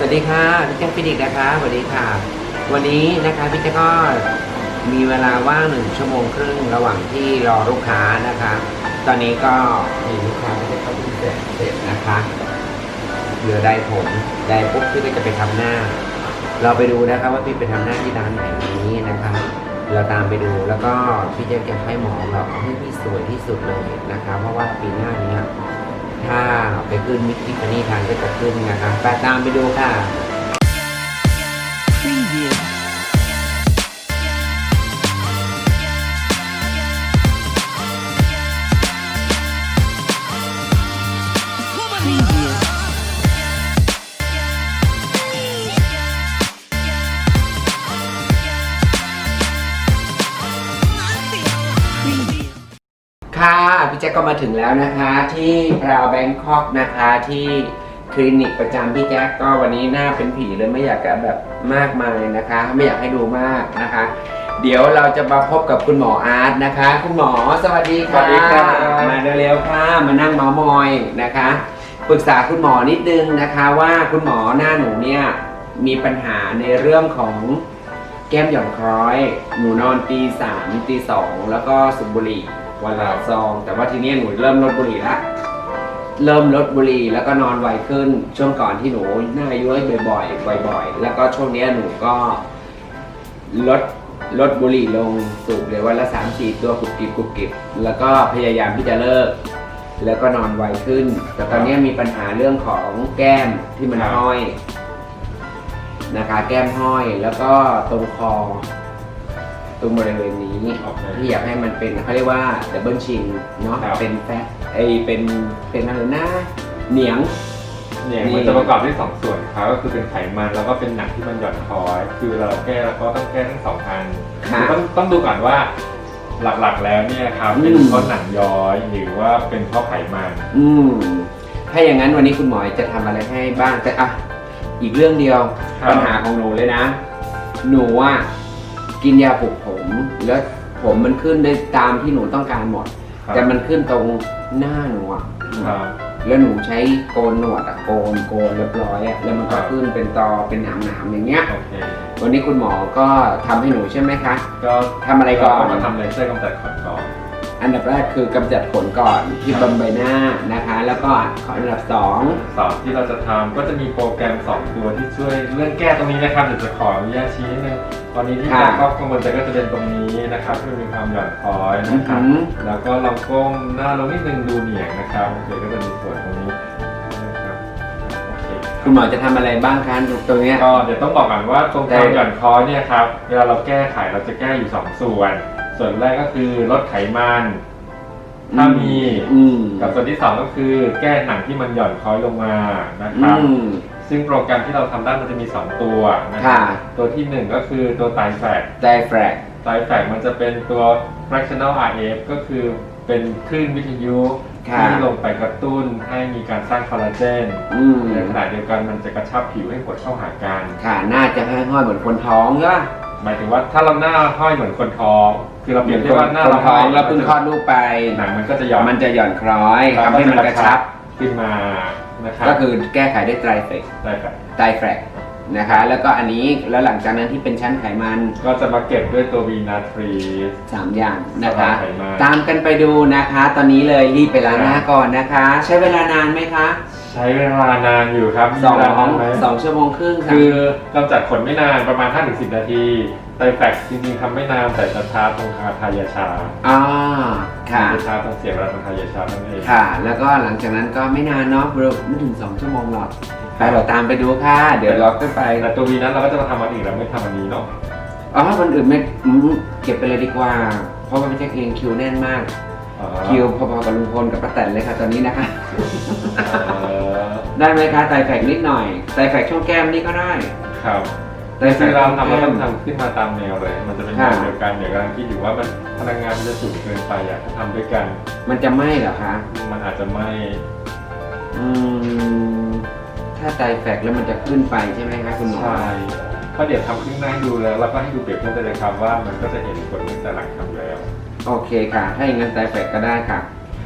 สวัสดีค่ะพี่แจ๊คฟินิกส์นะคะสวัสดีค่ะ วันนี้นะคะพี่แจ๊คก็มีเวลาว่างหนึ่งชั่วโมงครึ่งระหว่างที่รอลูกค้านะคะ ตอนนี้ก็มีลูกค้าที่เขาเพิ่งเสร็จเสร็จนะคะเหลือได้ผมได้ปุ๊บพี่ก็จะไปทำหน้า เราไปดูนะคะว่าพี่ไปทำหน้าที่ร้านไหนนี้นะคะ เราตามไปดูแล้วก็พี่แจ๊คจะให้หมอเราให้พี่สวยที่สุดเลยนะคะ เพราะว่าปีหน้านี้ ถ้าไปขึ้นมิกซิฟานี่ทานก็จะขึ้นนะครับไปตามไปดูค่ะ Preview. พี่แจ๊คก็มาถึงแล้วนะคะ ที่พราวแบงคอกนะคะที่คลินิกประจำพี่แจ๊คก็วันนี้หน้าเป็นผีเลยไม่อยากจะแบบมากมายนะคะ ไม่อยากให้ดูมากนะคะ เดี๋ยวเราจะมาพบกับคุณหมออาร์ตนะคะ คุณหมอสวัสดีค่ะสวัสดีครับ มาเร็วๆค่ะมานั่งเมาส์มอยนะคะปรึกษาคุณหมอนิดนึงนะคะว่าคุณหมอหน้าหนูเนี่ยมีปัญหาในเรื่องของแก้มหย่อนคล้อย หนูนอนตีสามตีสองแล้วก็สูบบุหรี่ วันละซอง แต่ว่าทีนี้หนูเริ่มลดบุหรี่ละเริ่มลดบุหรี่แล้วก็นอนไวขึ้น ช่วงก่อนที่หนูหน้าย้วยบ่อยๆบ่อย ๆ แล้วก็ช่วงเนี้ยหนูก็ลดลดบุหรี่ลงสูบเลยวันละสามสี่ตัวกรุบกริบกรุบกริบแล้วก็พยายามที่จะเลิก แล้วก็นอนไวขึ้น แต่ตอนเนี้ยมีปัญหาเรื่องของแก้มที่มันห้อยนะคะแก้มห้อยแล้วก็ตรงคอ ตรงบริเวณนี้โอเคที่อยากให้มันเป็นเขาเรียกว่าดับเบิลชินเนาะครับ เป็นแฟตไอเป็นเป็นอะไรนะเหนียง เนี่ยนี่มันจะประกอบด้วยสองส่วนครับก็คือเป็นไขมันแล้วก็เป็นหนังที่มันหย่อนคล้อยคือเราแก้แล้วก็ต้องแก้ทั้งสองอันค่ะ คือต้องต้องดูก่อนว่าหลักๆแล้วเนี่ยครับอืมเป็นเพราะหนังย้อยหรือว่าเป็นเพราะไขมันอืมถ้าอย่างนั้นวันนี้คุณหมอจะทำอะไรให้บ้างแต่อะอีกเรื่องเดียวครับปัญหาของหนูเลยนะ หนูอะกินยาปลุกผม แล้วผมมันขึ้นได้ตามที่หนูต้องการหมด ครับ แต่มันขึ้นตรงหน้าหนูอะครับแล้วหนูใช้โกนหนวดอะโกนโกนเรียบร้อยอะแล้วมันครัก็บขึ้นเป็นตอเป็นหนามหนามๆอย่างเงี้ย โอเควันนี้คุณหมอก็ทำให้หนูใช่ไหมคะก็ทำอะไรก่อนเามาทำเลเซอร์กำจัดขนก่ อนอันดับแรกคือกำจัดขนก่อนที่บนใบหน้านะคะ แล้วก็อันดับสองสอบที่เราจะทำก็จะมีโปรแกรม 2 ตัวที่ช่วยเรื่องแก้ตรงนี้นะครับเดี๋ยวจะขออนุญาตชี้นิดนึงตอนนี้ที่ค่ะครอบกังวลใจก็จะเป็นตรงนี้นะครับที่มีความหย่อนคล้อยอื้อนะครับหือแล้วก็ลองก้มหน้าลงนิดนึงดูเหนียงนะครับโอเคก็จะมีส่วนตรงนี้นะครับโอเคคุณหมอจะทำอะไรบ้างคะตรงเนี้ยก็เดี๋ยวต้องบอกก่อนว่าตรงได้ความหย่อนคล้อยเนี่ยครับเวลาเราแก้ไขเราจะแก้อยู่2ส่วน ส่วนแรกก็คือลดไขมัน ถ้ามีอืมกับส่วนที่สองก็คือ แก้หนังที่มันหย่อนคล้อยลงมานะคอืรับมซึ่งโปรแกรมที่เราทำได้มันจะมี 2 ตัวนะครัค่ะตัวที่ 1 ก็คือตัวไตแฟกไดแฟรกไตแฟกมันจะเป็นตัว fractional RF ก็คือเป็นคลื่นวิทยุค่ะที่ลงไปกระตุ้นให้มีการสร้างคอลลาเจนอืมในขณะเดียวกันมันจะกระชับผิวให้หดเข้าหากัน ค่ะน่าจะให้ห้อยเหมือนคนท้องใช่ปะ หมายถึงว่าถ้าเราหน้าห้อยเหมือนคนท้อง คือเราเปรียบเทียบว่าหน้าคนเราท้องห้ยแล้วเพิ่งคลอดลูกไปหนังมันก็จะหย่อนมันจะหย่อนคล้อยทำให้มันกระชับขึ้นมานะครับก็คือแก้ไขด้วยไตรเฟกไตแฟกไตแฟรกนะคะ แล้วก็อันนี้แล้วหลังจากนั้นที่เป็นชั้นไขมัน ก็จะมาเก็บด้วยตัววีนาทรี3อย่างนะคะไขมันตามกันไปดูนะคะ ตอนนี้เลยรีบไปล้างหน้าก่อนนะคะ ใช้เวลานานไหมคะ ใช้เวลานานอยู่ครับสองมีเวลานานไหมสองชั่วโมงครึ่งค่ะคือกำจัดขนไม่นานประมาณ 5-10 นาทีไตแฟกจริงๆทำไม่นานแต่จะช้าตรงคาทายาชาอ่าค่ะจะช้าตรงเสียเวลาตรงทายาชานั่นเองค่ะ แล้วก็หลังจากนั้นก็ไม่นานเนาะไม่ถึง2ชั่วโมงหรอกไปเราตามไปดูค่ะ เดี๋ยวเราขึ้นไปแต่ตัววีนั้นเราก็จะมาทำวันอื่นเราไม่ทำวันนี้เนาะอ๋อวันอื่นไม่อืมเก็บไปเลยดีกว่า เพราะว่าพี่แจ็คเองคิวแน่นมากอ๋อคิวพอๆกับลุงพลกับป้าแตนเลยค่ะตอนนี้นะคะเอ่อ ได้ไหมคะไตแฟกนิดหน่อยไตแฟกช่วงแก้มนี่ก็ได้ครับไตแฟคืกอเราทำช่เราวงต้แก้องมทำขึ้นมาตามแนวเลย มันจะเป็นแนค่ะวเดียวกันเดี๋ยวกำลังคิดอยู่ว่ามันพลังงานมันจะสูงเกินไปอยากจะทำด้วยกัน มันจะไหม้เหรอคะมันอาจจะไม่อืมถ้าไตแฟกแล้วมันจะขึ้นไปใช่ไหมคะคุณหมอใช่เพราะเดี๋ยวทำขึ้นหน้าให้ดูแล้วแล้วก็ให้ดูเปรียบเทียบได้เลยครับว่ามันก็จะเห็นผลตั้งแต่หลังทำแล้ว โอเคค่ะ ถ้าอย่างนั้นไตแฟกก็ได้ค่ะ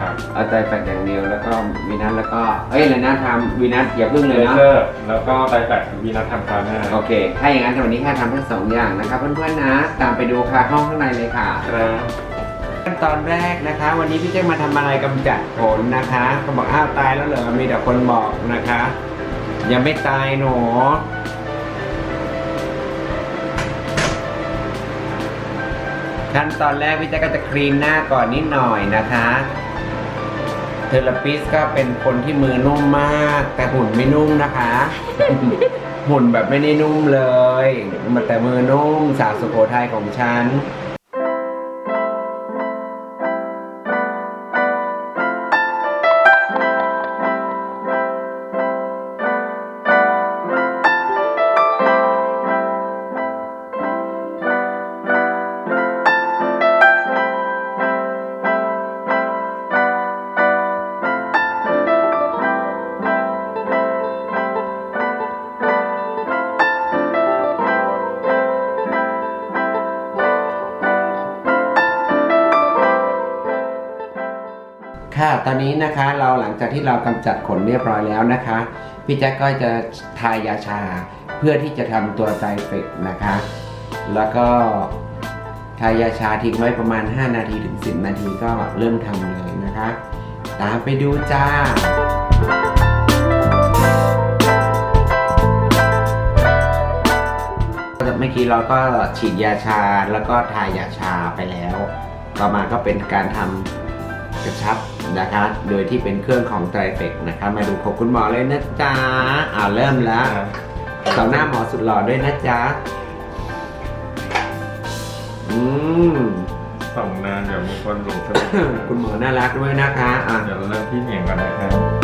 คครับเอาใจแฟกอย่างเดียวแล้วก็วีนัสแล้วก็เอ้ยเลยนะทำวีนัสอย่าพึ่งเลยเลเนาะเซอร์แล้วก็ไตแฟกวีนัททำคราวหน้าโอเค ถ้าอย่างนั้นวันนี้แค่ทำทั้งสองอย่างนะครับเพื่อนๆนะ ตามไปดูค่ะห้องข้างในเลยค่ะครับขั้นตอนแรกนะคะ วันนี้พี่เจ๊มาทำอะไรกำจัดขนนะคะเขาบอกอ้าวตายแล้วเหรอมีแต่คนบอกนะคะ ยังไม่ตายหนูขั้นตอนแรกพี่เจ๊ก็จะครีมหน้าก่อนนิดหน่อยนะคะ เทเลปิสก็เป็นคนที่มือนุ่มมาก แต่หุ่นไม่นุ่มนะคะ หุ่นแบบไม่ได้นุ่มเลยมาแต่มือนุ่มสาวสุโขทัยของฉัน ตอนนี้นะคะ เราหลังจากที่เรากำจัดขนเรียบร้อยแล้วนะคะ พี่แจ็คก็จะทายาชาเพื่อที่จะทำตัวไตเฟกนะคะ แล้วก็ทายาชาทิ้งไว้ประมาณ 5 นาทีถึง 10 นาทีก็เริ่มทำเลยนะคะ ตามไปดูจ้าเมื่อกี้เราก็ฉีดยาชาแล้วก็ทายาชาไปแล้ว ต่อมาก็เป็นการทำกระชับ นะคะ โดยที่เป็นเครื่องของไตรเฟกนะคะ มาดูของคุณหมอเลยนะจ๊ะอ่าเริ่มแล้วต่อหน้าหมอสุดหล่อด้วยนะจ๊ะ อืมส่งนานเดี๋ยวมีคนหลงสติคุณหมอน่ารักด้วยนะคะ อะ เดี๋ยวเราเริ่มที่เหนียงก่อนนะครับ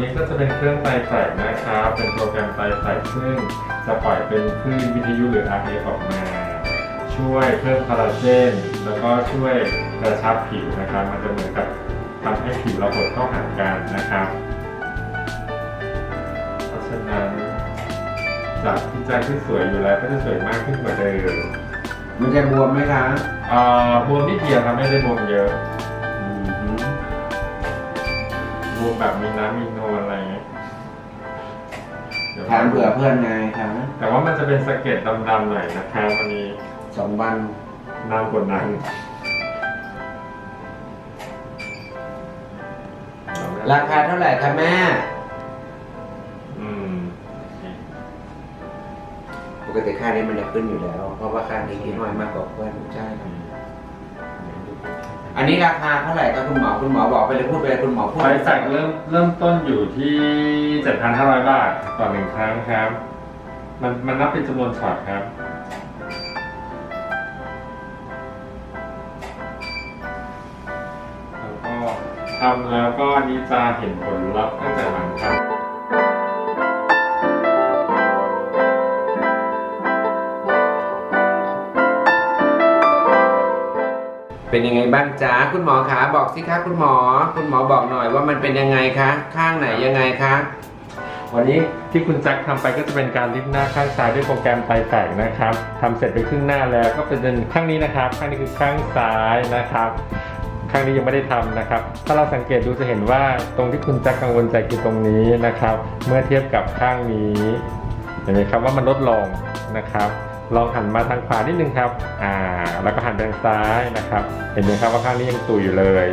นี้ก็จะเป็นเครื่องไตแฝกนะครับ เป็นโปรแกรมไตแฝกซึ่งจะปล่อยเป็นคลื่นวิทยุหรือ RF ออกมา ช่วยเพิ่มคอลลาเจน แล้วก็ช่วยกระชับผิวนะครับ มันจะเหมือนกับทำให้ผิวเราหดเข้าหากันนะครับ เพราะฉะนั้นจากที่ใจที่สวยอยู่แล้วก็จะสวยมากขึ้นกว่าเดิมมันจะบวมไหมคะอ่าบวมนิดเดียวครับไม่ได้บวมเยอะ บวมแบบมีน้ำมีนวลอะไรเงี้ยดี๋ยวถามเผื่อเพื่อนไงคะแต่ว่ามันจะเป็นสะเก็ดดำๆหน่อยนะครับวันนี้สองวันนานกว่านั้นราคาเท่าไหร่คะแม่ อืมปกติค่านี้มันจะขึ้นอยู่แล้ว เพราะว่าค่านี้ที่น้อยมากกว่าเพื่อนใช่ครับ อันนี้ราคาเท่าไหร่ครับคุณหมอคุณหมอบอกไปเลยพูดไปเลยคุณหมอพูดไฟแสกเริ่มเริ่มต้นอยู่ที่ 7,500 บาทต่อหนึ่งครั้งครับ มันมันนับเป็นจำนวนช็อตครับ แล้วก็ทำแล้วก็อันนี้จะเห็นผลลัพธ์ตั้งแต่หลังทำ เป็นยังไงบ้างจ๊ะคุณหมอคะบอกสิคะคุณหมอ คุณหมอบอกหน่อยว่ามันเป็นยังไงคะข้างไหนยังไงคะวันนี้ที่คุณแจ็คทำไปก็จะเป็นการลิฟหน้าข้างซ้ายด้วยโปรแกรมไตแตกนะครับทำเสร็จไปครึ่งหน้าแล้วก็เป็นข้างนี้นะครับ ข้างนี้คือข้างซ้ายนะครับข้างนี้ยังไม่ได้ทำนะครับ ถ้าเราสังเกตดูจะเห็นว่าตรงที่คุณแจ็คกังวลใจคือตรงนี้นะครับ เมื่อเทียบกับข้างนี้เห็นไหมครับว่ามันลดลงนะครับ ลองหันมาทางขวานิดนึงครับ อ่า แล้วก็หันไปทางซ้ายนะครับ เห็นไหมครับว่าข้างนี้ยังตุยอยู่เลย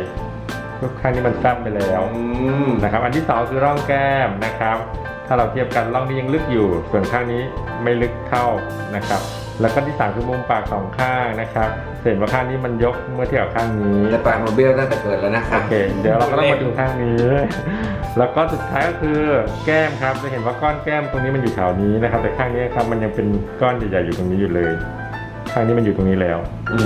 ข้างนี้มันสั้นไปแล้วอืมนะครับ อันที่สองคือร่องแก้มนะครับ ถ้าเราเทียบกันร่องนี้ยังลึกอยู่ ส่วนข้างนี้ไม่ลึกเท่านะครับ แล้วก็ที่สามคือมุมปากสองข้างนะครับเห็นว่าข้างนี้มันยกเมื่อเทียบกับข้างนี้แต่ปากโมเบี้ยวตั้งแต่เกิดแล้วนะคะโอเค เดี๋ยวเราก็ต้องมาดูข้างนี้ แล้วก็สุดท้ายก็คือแก้มครับจะเห็นว่าก้อนแก้มตรงนี้มันอยู่แถวนี้นะครับ แต่ข้างนี้ครับมันยังเป็นก้อนใหญ่ๆอยู่ตรงนี้อยู่เลย ข้างนี้มันอยู่ตรงนี้แล้วอื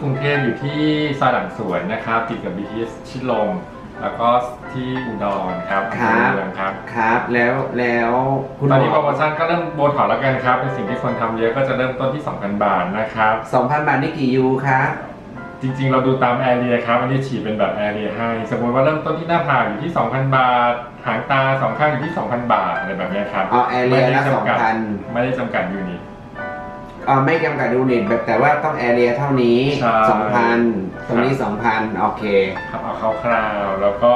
กรุงเทพอยู่ที่ซอยหลังสวนนะครับติดกับ BTS ชิดลม แล้วก็ที่อุดรครับครับอำเภอเมืองครับ ครับ แล้วแล้วคุณหตมอนนี้โปรโมชั่นก็เริ่มโบท็อแล้วกันครับ เป็นสิ่งที่คนทำเยอะก็จะเริ่มต้นที่ 2,000 บาทนะครับ2,000บาทนี่กี่ยูคะจริงๆ เราดูตามแอเรียครับอันนี้ฉีดเป็นแบบแอเรียให้ สมมติว่าเริ่มต้นที่หน้าผากอยู่ที่ 2,000 บาท หางตาสองข้างอยู่ที่ 2,000 บาทอะไรแบบเนี้ยครับอ๋อแอเรียละไม่ได้จำกัด2,000ไม่ได้จำกัดยูนิต อ๋อไม่จำกัดยูนิตแบบแต่ว่าต้องแอเรียเท่านี้ใช่2,000ตรงนี้2,000โอเค ครับเอาคร่าวๆแล้วก็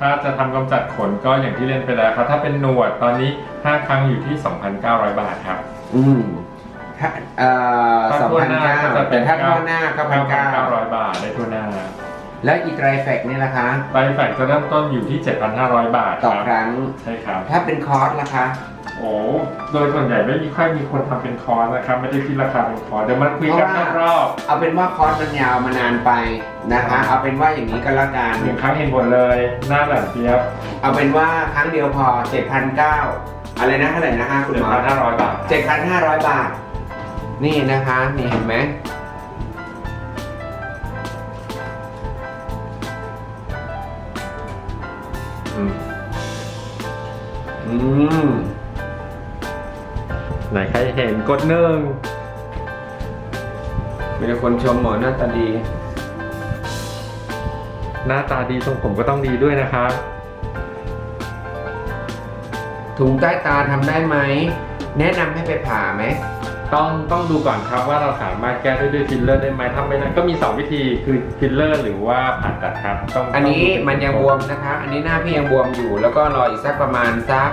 ถ้าจะทำกำจัดขนก็อย่างที่เล่นไปแล้วครับ ถ้าเป็นหนวดตอนนี้ 5 ครั้งอยู่ที่ 2,900 บาทครับ อืมถ้าเอ่อถ้าทั่วหน้าก็จะ2,900เป็แต่น ถ้าทั่วหน้าก็พันเก้า9,900 บาทได้ทั่วหน้า แล้วอีไตรแฟกนี่ล่ะคะ ไบแฟกจะเริ่มต้นอยู่ที่ 7,500 บาทคต่อรับครั้ง ใช่ครับ ถ้าเป็นคอร์สล่ะคะ โอ้โดยส่วนใหญ่ไม่มีค่อยมีคนทำเป็นคอร์สนะครับ ไม่ได้คิดราคาเป็นคอร์สเดี๋ยวมาคุยกันเพราะว่ารอบเอาเป็นว่าคอร์สมันยาวมานานไปนะคะ เอาเป็นว่าอย่างนี้ก็แล้วกันๆหนึ่งครั้งเห็นผลเลย หน้าแหลมเปียบเอาเป็นว่าครั้งเดียวพอ 7,900อะไรนะเท่าไหร่นะคะคุณหมอ7,500 บาท 7,500 บาท นี่นะคะ นี่เห็นไหม อืมไหนใครเห็นกดหนึ่งมีแต่คนชมหมอหน้าตาดี หน้าตาดีทรงผมก็ต้องดีด้วยนะครับ ถุงใต้ตาทำได้ไหม แนะนำให้ไปผ่าไหม ต้องต้องดูก่อนครับว่าเราสามารถแก้ด้วยด้วยฟิลเลอร์ได้ไหมถ้าไม่ได้ก็มี 2 วิธีคือฟิลเลอร์ หรือว่าผ่าตัดครับต้องอันนี้ต้ดูมันยังบวมนะคะ อันนี้หน้าพี่ยังบวมอยู่ แล้วก็รออีกสักประมาณสัก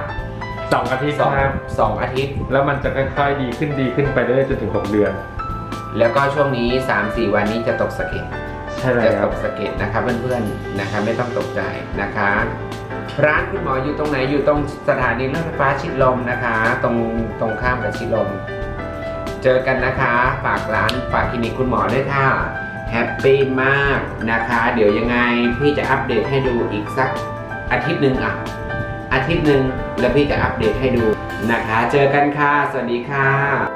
สองอาทิตย์สองครับสองอาทิตย์ แล้วมันจะค่อยๆดีขึ้นดีขึ้นไปเรื่อยๆจนถึง 6 เดือน แล้วก็ช่วงนี้ 3-4 วันนี้จะตกสะเก็ดใช่จะแล้ตวกสะเก็ดนะคะเพื่อนๆนะคะไม่ต้องตกใจนะคะร้านคุณหมออยู่ตรงไหนอยู่ตรงสถานีรถไฟฟ้าชิดลมนะคะ ตรงตรงข้ามกับชิดลม เจอกันนะคะ ฝากร้านฝากคลินิกคุณหมอด้วยค่ะแฮปปี้มากนะคะ เดี๋ยวยังไงพี่จะอัปเดตให้ดูอีกสักอาทิตย์หนึ่งอะ อาทิตย์หนึ่งแล้วพี่จะอัปเดตให้ดูนะคะ เจอกันค่ะ สวัสดีค่ะ